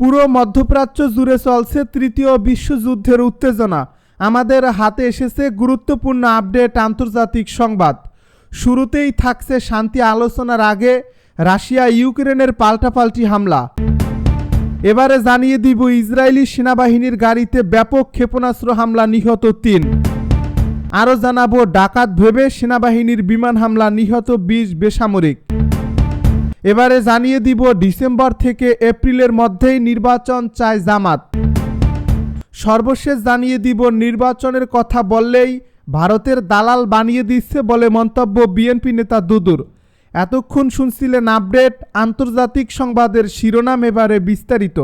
পুরো মধ্যপ্রাচ্য জুড়ে চলছে তৃতীয় বিশ্বযুদ্ধের উত্তেজনা। আমাদের হাতে এসেছে গুরুত্বপূর্ণ আপডেট আন্তর্জাতিক সংবাদ। শুরুতেই থাকছে শান্তি আলোচনার আগে রাশিয়া ইউক্রেনের পাল্টাপাল্টি হামলা। এবারে জানিয়ে দিব ইসরায়েলি সেনাবাহিনীর গাড়িতে ব্যাপক ক্ষেপণাস্ত্র হামলা নিহত তিন। আরও জানাব, ডাকাত ভেবে সেনাবাহিনীর বিমান হামলা নিহত বিশ বেসামরিক। এবারে জানিয়ে দিব, ডিসেম্বর থেকে এপ্রিলের মধ্যেই নির্বাচন চায় জামাত। সর্বশেষ জানিয়ে দিব, নির্বাচনের কথা বললেই ভারতের দালাল বানিয়ে দিচ্ছে বলে মন্তব্য বিএনপি নেতা দুদুর। এতক্ষণ শুনছিলেন আপডেট, আন্তর্জাতিক সংবাদের শিরোনাম এবারে বিস্তারিত।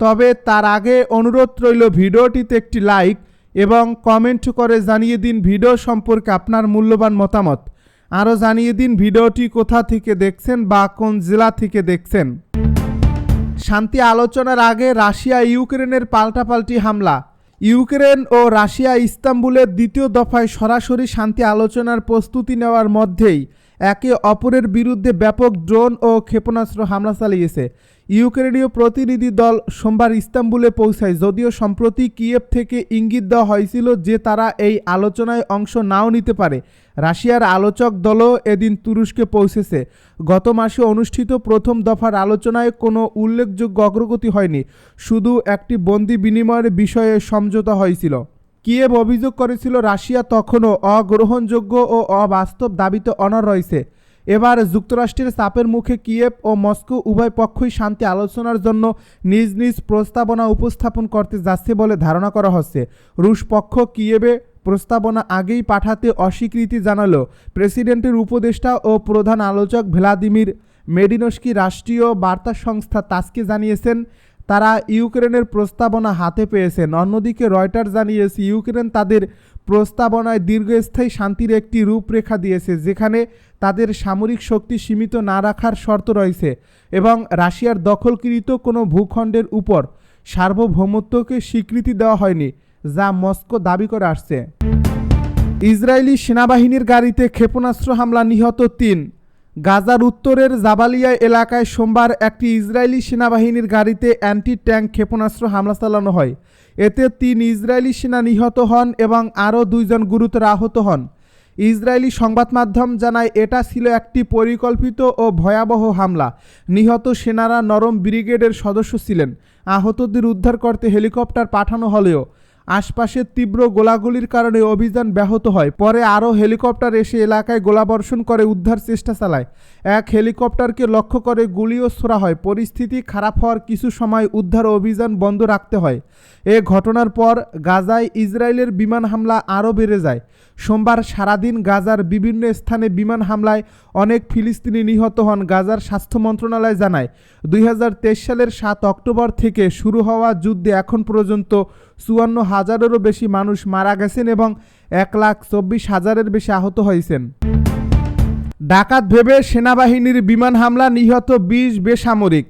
তবে তার আগে অনুরোধ রইল ভিডিওটিতে একটি লাইক এবং কমেন্ট করে জানিয়ে দিন ভিডিও সম্পর্কে আপনার মূল্যবান মতামত। আরও জানিয়ে দিন ভিডিওটি কোথা থেকে দেখছেন বা কোন জেলা থেকে দেখছেন। শান্তি আলোচনার আগে রাশিয়া ইউক্রেনের পাল্টাপাল্টি হামলা। ইউক্রেন ও রাশিয়া ইস্তাম্বুলের দ্বিতীয় দফায় সরাসরি শান্তি আলোচনার প্রস্তুতি নেওয়ার মধ্যেই একে অপরের বিরুদ্ধে ব্যাপক ড্রোন ও ক্ষেপণাস্ত্র হামলা চালিয়েছে। ইউক্রেনীয় প্রতিনিধি দল সোমবার ইস্তাম্বুলে পৌঁছায়, যদিও সম্প্রতি কিয়েভ থেকে ইঙ্গিত দেওয়া হয়েছিল যে তারা এই আলোচনায় অংশ নাও নিতে পারে। রাশিয়ার আলোচক দলও এদিন তুরস্কে পৌঁছেছে। গত মাসে অনুষ্ঠিত প্রথম দফার আলোচনায় কোনো উল্লেখযোগ্য অগ্রগতি হয়নি, শুধু একটি বন্দি বিনিময়ের বিষয়ে সমঝোতা হয়েছিল। কিয়েভ অভিযোগ করেছিল, রাশিয়া তখনও অগ্রহণযোগ্য ও অবাস্তব দাবিতে অনর রয়েছে। এবার যুক্তরাষ্ট্রের চাপের মুখে কিয়েভ ও মস্কো উভয় পক্ষই শান্তি আলোচনার জন্য নিজ নিজ প্রস্তাবনা উপস্থাপন করতে যাচ্ছে বলে ধারণা করা হচ্ছে। রুশ পক্ষ কিয়েভে প্রস্তাবনা আগেই পাঠাতে অস্বীকৃতি জানালো। প্রেসিডেন্টের উপদেষ্টা ও প্রধান আলোচক ভ্লাদিমির মেডিনস্কি রাষ্ট্রীয় বার্তা সংস্থা তাসকে জানিয়েছেন তারা ইউক্রেনের প্রস্তাবনা হাতে পেয়েছেন। অন্যদিকে রয়টার জানিয়েছে, ইউক্রেন তাদের প্রস্তাবনায় দীর্ঘস্থায়ী শান্তির একটি রূপরেখা দিয়েছে, যেখানে তাদের সামরিক শক্তি সীমিত না রাখার শর্ত রয়েছে এবং রাশিয়ার দখলকৃত কোনো ভূখণ্ডের উপর সার্বভৌমত্বকে স্বীকৃতি দেওয়া হয়নি, যা মস্কো দাবি করে আসছে। ইসরায়েলি সেনাবাহিনীর গাড়িতে ক্ষেপণাস্ত্র হামলা নিহত তিন। গাজার উত্তরের জাবালিয়া এলাকায় সোমবার একটি ইসরায়েলি সেনাবাহিনীর গাড়িতে অ্যান্টি ট্যাঙ্ক ক্ষেপণাস্ত্র হামলা চালানো হয়। এতে তিন ইসরায়েলি সেনা নিহত হন এবং আরও দুইজন গুরুতর আহত হন। ইসরায়েলি সংবাদ মাধ্যম জানায়, এটা ছিল একটি পরিকল্পিত ও ভয়াবহ হামলা। নিহত সেনারা নরম ব্রিগেডের সদস্য ছিলেন। আহতদের উদ্ধার করতে হেলিকপ্টার পাঠানো হলেও আশপাশের তীব্র গোলাগুলির কারণে অভিযান ব্যাহত হয়। পরে আরও হেলিকপ্টার এসে এলাকায় গোলাবর্ষণ করে উদ্ধার চেষ্টা চালায়। এক হেলিকপ্টারকে লক্ষ্য করে গুলিও ছোড়া হয়। পরিস্থিতি খারাপ হওয়ার কিছু সময় উদ্ধার অভিযান বন্ধ রাখতে হয়। এ ঘটনার পর গাজায় ইসরায়েলের বিমান হামলা আরও বেড়ে যায়। সোমবার সারাদিন গাজার বিভিন্ন স্থানে বিমান হামলায় অনেক ফিলিস্তিনি নিহত হন গাজার স্বাস্থ্য মন্ত্রণালয় জানায়। দুই হাজার তেইশ সালের সাত অক্টোবর থেকে শুরু হওয়া যুদ্ধে এখন পর্যন্ত চুয়ান্ন হাজারেরও বেশি মানুষ মারা গেছেন এবং এক লাখ চব্বিশ হাজারের বেশি আহত হয়েছেন। ডাকাত ভেবে সেনাবাহিনীর বিমান হামলা নিহত বিশ বেসামরিক।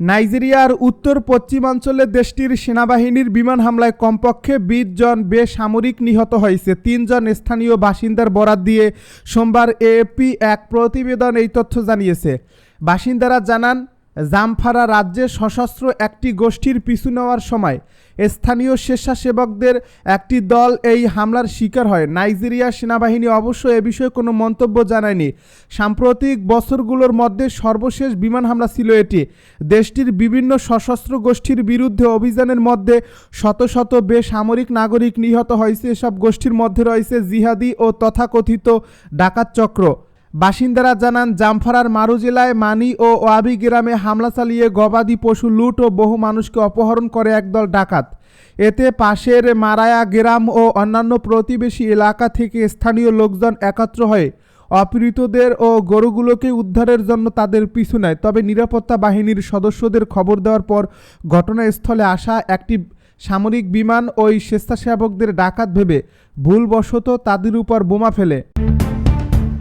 নাইজেরিয়ার উত্তর পশ্চিমাঞ্চলে দেশটির সেনাবাহিনীর বিমান হামলায় কমপক্ষে বিশ জন বেসামরিক নিহত হয়েছে। তিনজন স্থানীয় বাসিন্দার বরাত দিয়ে সোমবার এএপি এক প্রতিবেদন এই তথ্য জানিয়েছে। বাসিন্দারা জানান জামফারা রাজ্যে সশস্ত্র একটি গোষ্ঠীর পিছু নেওয়ার সময় স্থানীয় স্বেচ্ছাসেবকদের একটি দল এই হামলার শিকার হয়। নাইজেরিয়া সেনাবাহিনী অবশ্য এ বিষয়ে কোনো মন্তব্য জানায়নি। সাম্প্রতিক বছরগুলোর মধ্যে সর্বশেষ বিমান হামলা ছিল এটি। দেশটির বিভিন্ন সশস্ত্র গোষ্ঠীর বিরুদ্ধে অভিযানের মধ্যে শত শত বেসামরিক নাগরিক নিহত হয়েছে। এসব গোষ্ঠীর মধ্যে রয়েছে জিহাদি ও তথাকথিত ডাকাত চক্র। বাসিন্দারা জানান, জামফারার মারু জেলায় মানি ও ওয়াবি গ্রামে হামলা চালিয়ে গবাদি পশু লুট ও বহু মানুষকে অপহরণ করে একদল ডাকাত। এতে পাশের মারায়া গ্রাম ও অন্যান্য প্রতিবেশী এলাকা থেকে স্থানীয় লোকজন একত্র হয়ে অপহৃতদের ও গরুগুলোকে উদ্ধারের জন্য তাদের পিছু নেয়। তবে নিরাপত্তা বাহিনীর সদস্যদের খবর দেওয়ার পর ঘটনাস্থলে আসা একটি সামরিক বিমান ওই স্বেচ্ছাসেবকদের ডাকাত ভেবে ভুলবশত তাদের উপর বোমা ফেলে।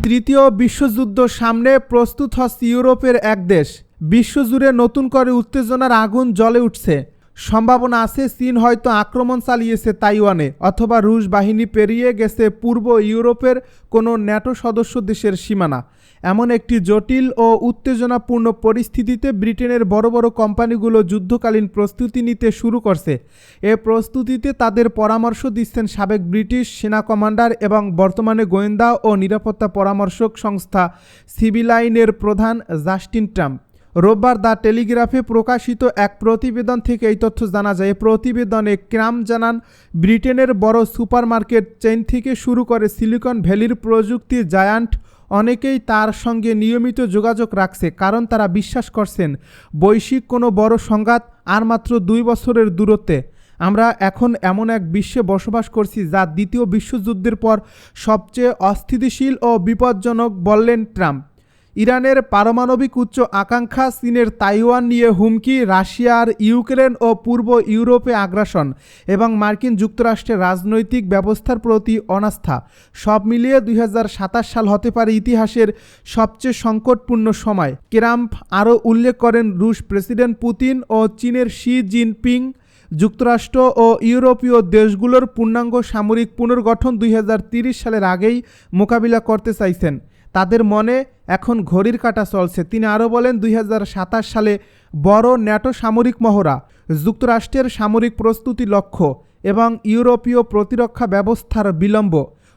তৃতীয় বিশ্বযুদ্ধ সামনে প্রস্তুত হচ্ছে ইউরোপের এক দেশ। বিশ্বজুড়ে নতুন করে উত্তেজনার আগুন জ্বলে উঠছে। সম্ভাবনা আছে, চীন হয়তো আক্রমণ চালিয়েছে তাইওয়ানে অথবা রুশ বাহিনী পেরিয়ে গেছে পূর্ব ইউরোপের কোনো ন্যাটো সদস্য দেশের সীমানা। এমন একটি জটিল ও উত্তেজনাপূর্ণ পরিস্থিতিতে ব্রিটেনের বড় বড় কোম্পানিগুলো যুদ্ধকালীন প্রস্তুতি নিতে শুরু করছে। এ প্রস্তুতিতে তাদের পরামর্শ দিচ্ছেন সাবেক ব্রিটিশ সেনা কমান্ডার এবং বর্তমানে গোয়েন্দা ও নিরাপত্তা পরামর্শক সংস্থা সিভিলাইনের প্রধান জাস্টিন ট্রাম্প। রোববার দ্য টেলিগ্রাফে প্রকাশিত এক প্রতিবেদন থেকে এই তথ্য জানা যায়। প্রতিবেদনে ক্রাম জানান, ব্রিটেনের বড় সুপারমার্কেট চেইন থেকে শুরু করে সিলিকন ভ্যালির প্রযুক্তি জায়ান্ট অনেকেই তার সঙ্গে নিয়মিত যোগাযোগ রাখছে, কারণ তারা বিশ্বাস করছেন, বৈশ্বিক কোনো বড় সংঘাত আর মাত্র দুই বছরের দূরত্বে। আমরা এখন এমন এক বিশ্বে বসবাস করছি যা দ্বিতীয় বিশ্বযুদ্ধের পর সবচেয়ে অস্থিতিশীল ও বিপজ্জনক বললেন ট্রাম্প। ইরানের পারমাণবিক উচ্চ আকাঙ্ক্ষা চীনের তাইওয়ান নিয়ে হুমকি রাশিয়ার ইউক্রেন ও পূর্ব ইউরোপে আগ্রাসন এবং মার্কিন যুক্তরাষ্ট্রের রাজনৈতিক ব্যবস্থার প্রতি অনাস্থা। সব মিলিয়ে দুই হাজার সাতাশ সাল হতে পারে ইতিহাসের সবচেয়ে সংকটপূর্ণ সময়। কেরাম্প আরও উল্লেখ করেন, রুশ প্রেসিডেন্ট পুতিন ও চীনের শি জিনপিং যুক্তরাষ্ট্র ও ইউরোপীয় দেশগুলোর পূর্ণাঙ্গ সামরিক পুনর্গঠন দুই সালের আগেই মোকাবিলা করতে চাইছেন। তাদের মনে এখন ঘড়ির কাটা চলছে। তিনি আরও বলেন, দুই হাজার সাতাশ সালে বড় ন্যাটো সামরিক মহড়া, যুক্তরাষ্ট্রের সামরিক প্রস্তুতি লক্ষ্য এবং ইউরোপীয় প্রতিরক্ষা ব্যবস্থার বিলম্ব,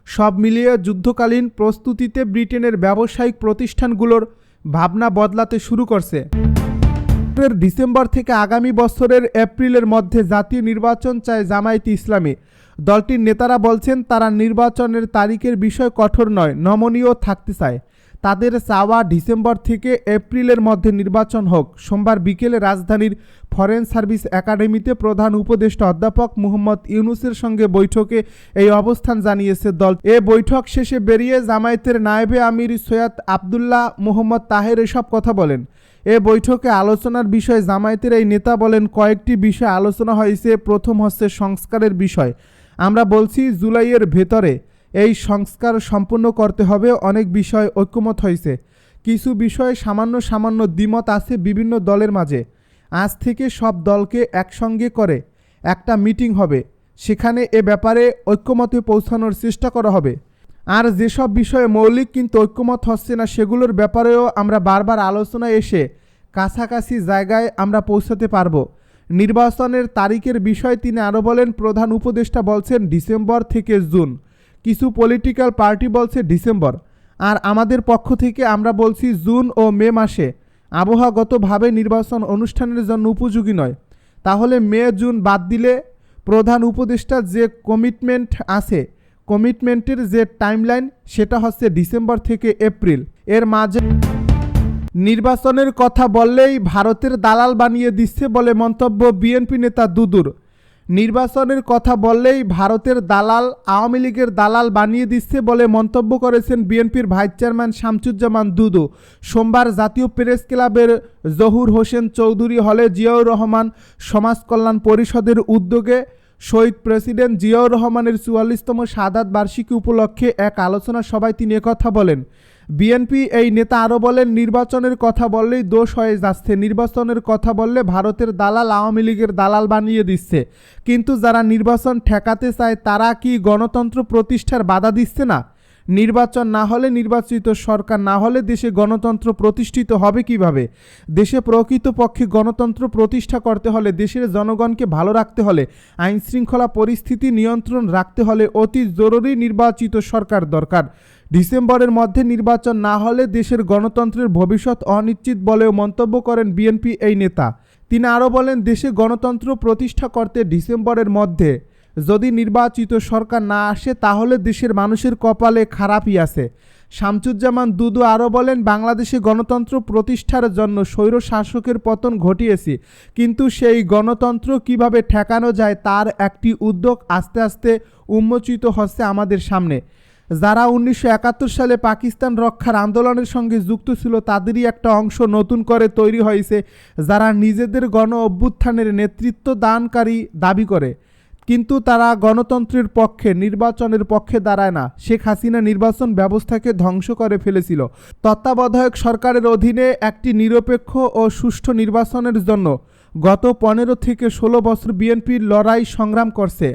সব মিলিয়ে যুদ্ধকালীন প্রস্তুতিতে ব্রিটেনের ব্যবসায়িক প্রতিষ্ঠানগুলোর ভাবনা বদলাতে শুরু করছে। বছরের ডিসেম্বর থেকে আগামী বছরের এপ্রিলের মধ্যে জাতীয় নির্বাচন চায় জামায়াত ইসলামী। দলটির নেতারা বলছেন, তারা নির্বাচনের তারিখের বিষয় কঠোর নয়, নমনীয় থাকতে চায়। তাদের চাওয়া ডিসেম্বর থেকে এপ্রিলের মধ্যে নির্বাচন হোক। সোমবার বিকেলে রাজধানীর ফরেন সার্ভিস একাডেমিতে প্রধান উপদেষ্টা অধ্যাপক মুহম্মদ ইউনুসের সঙ্গে বৈঠকে এই অবস্থান জানিয়েছে দল। এ বৈঠক শেষে বেরিয়ে জামায়াতের নায়েবে আমির সৈয়দ আবদুল্লাহ মোহাম্মদ তাহের এসব কথা বলেন। এ বৈঠকে আলোচনার বিষয়ে জামায়াতের এই নেতা বলেন, কয়েকটি বিষয় আলোচনা হয়েছে প্রথম হচ্ছে সংস্কারের বিষয়। আমরা বলছি, জুলাইয়ের ভেতরে এই সংস্কার সম্পূর্ণ করতে হবে, অনেক বিষয় ঐক্যমত হয়েছে। কিছু বিষয়ে সামান্য সামান্য দ্বিমত আছে বিভিন্ন দলের মাঝে। আজ থেকে সব দলকে একসঙ্গে করে একটা মিটিং হবে। সেখানে এ ব্যাপারে ঐক্যমতে পৌঁছানোর চেষ্টা করা হবে। আর যেসব বিষয়ে মৌলিক কিন্তু ঐক্যমত হচ্ছে না, সেগুলোর ব্যাপারেও আমরা বারবার আলোচনায় এসে কাছাকাছি জায়গায় আমরা পৌঁছাতে পারব। নির্বাচনের তারিখের বিষয়ে তিনি আরও বলেন, প্রধান উপদেষ্টা বলছেন ডিসেম্বর থেকে জুন। কিছু পলিটিক্যাল পার্টি বলছে ডিসেম্বর। আর আমাদের পক্ষ থেকে আমরা বলছি জুন ও মে মাসে। আবহাওয়াগতভাবে নির্বাচন অনুষ্ঠানের জন্য উপযোগী নয়। তাহলে মে, জুন বাদ দিলে প্রধান উপদেষ্টার যে কমিটমেন্ট আছে কমিটমেন্টের যে টাইমলাইন, সেটা হচ্ছে ডিসেম্বর থেকে এপ্রিল। এর মাঝে নির্বাচনের কথা বললেই ভারতের দালাল বানিয়ে দিচ্ছে বলে মন্তব্য বিএনপি নেতা দুদুর। নির্বাচনের কথা বললেই ভারতের দালাল, আওয়ামী লীগের দালাল বানিয়ে দিচ্ছে বলে মন্তব্য করেছেন বিএনপির ভাইস চেয়ারম্যান শামসুজ্জামান দুদু। সোমবার জাতীয় প্রেস ক্লাবের জহুর হোসেন চৌধুরী হলে জিয়াউর রহমান সমাজ কল্যাণ পরিষদের উদ্যোগে শহীদ প্রেসিডেন্ট জিয়াউর রহমানের চুয়াল্লিশতম সাদাত বার্ষিকী উপলক্ষে এক আলোচনা সভায় তিনি কথা বলেন। বিএনপি এই নেতা আরও বলেন, নির্বাচনের কথা বললেই দোষ হয়ে যাচ্ছে, নির্বাচনের কথা বললে ভারতের দালাল আওয়ামী লীগের দালাল বানিয়ে দিচ্ছে। কিন্তু যারা নির্বাচন ঠেকাতে চায়, তারা কি গণতন্ত্র প্রতিষ্ঠার বাধা দিচ্ছে না? নির্বাচন না হলে নির্বাচিত সরকার, না হলে দেশে গণতন্ত্র প্রতিষ্ঠিত হবে কীভাবে? দেশে প্রকৃতপক্ষে গণতন্ত্র প্রতিষ্ঠা করতে হলে, দেশের জনগণকে ভালো রাখতে হলে আইন শৃঙ্খলা পরিস্থিতি নিয়ন্ত্রণ রাখতে হলে অতি জরুরি নির্বাচিত সরকার দরকার। ডিসেম্বরের মধ্যে নির্বাচন না হলে দেশের গণতন্ত্রের ভবিষ্যৎ অনিশ্চিত বলেও মন্তব্য করেন বিএনপি এই নেতা। তিনি আরও বলেন, দেশে গণতন্ত্র প্রতিষ্ঠা করতে ডিসেম্বরের মধ্যে যদি নির্বাচিত সরকার না আসে, তাহলে দেশের মানুষের কপালে খারাপই আছে। শামসুজ্জামান দুদু আরও বলেন, বাংলাদেশে গণতন্ত্র প্রতিষ্ঠার জন্য স্বৈর শাসকের পতন ঘটিয়েছি। কিন্তু সেই গণতন্ত্র কীভাবে ঠেকানো যায়, তার একটি উদ্যোগ আস্তে আস্তে উন্মোচিত হচ্ছে আমাদের সামনে। যারা উনিশশো একাত্তর সালে পাকিস্তান রক্ষার আন্দোলনের সঙ্গে যুক্ত ছিল, তাদেরই একটা অংশ নতুন করে তৈরি হয়েছে, যারা নিজেদের গণ অভ্যুত্থানের নেতৃত্ব দানকারী দাবি করে। কিন্তু তারা গণতন্ত্রের পক্ষে, নির্বাচনের পক্ষে দাঁড়ায় না। শেখ হাসিনা নির্বাচন ব্যবস্থাকে ধ্বংস করে ফেলেছিল। তত্ত্বাবধায়ক সরকারের অধীনে একটি নিরপেক্ষ ও সুষ্ঠু নির্বাচনের জন্য গত পনেরো থেকে ষোলো বছর বিএনপির লড়াই সংগ্রাম করছে।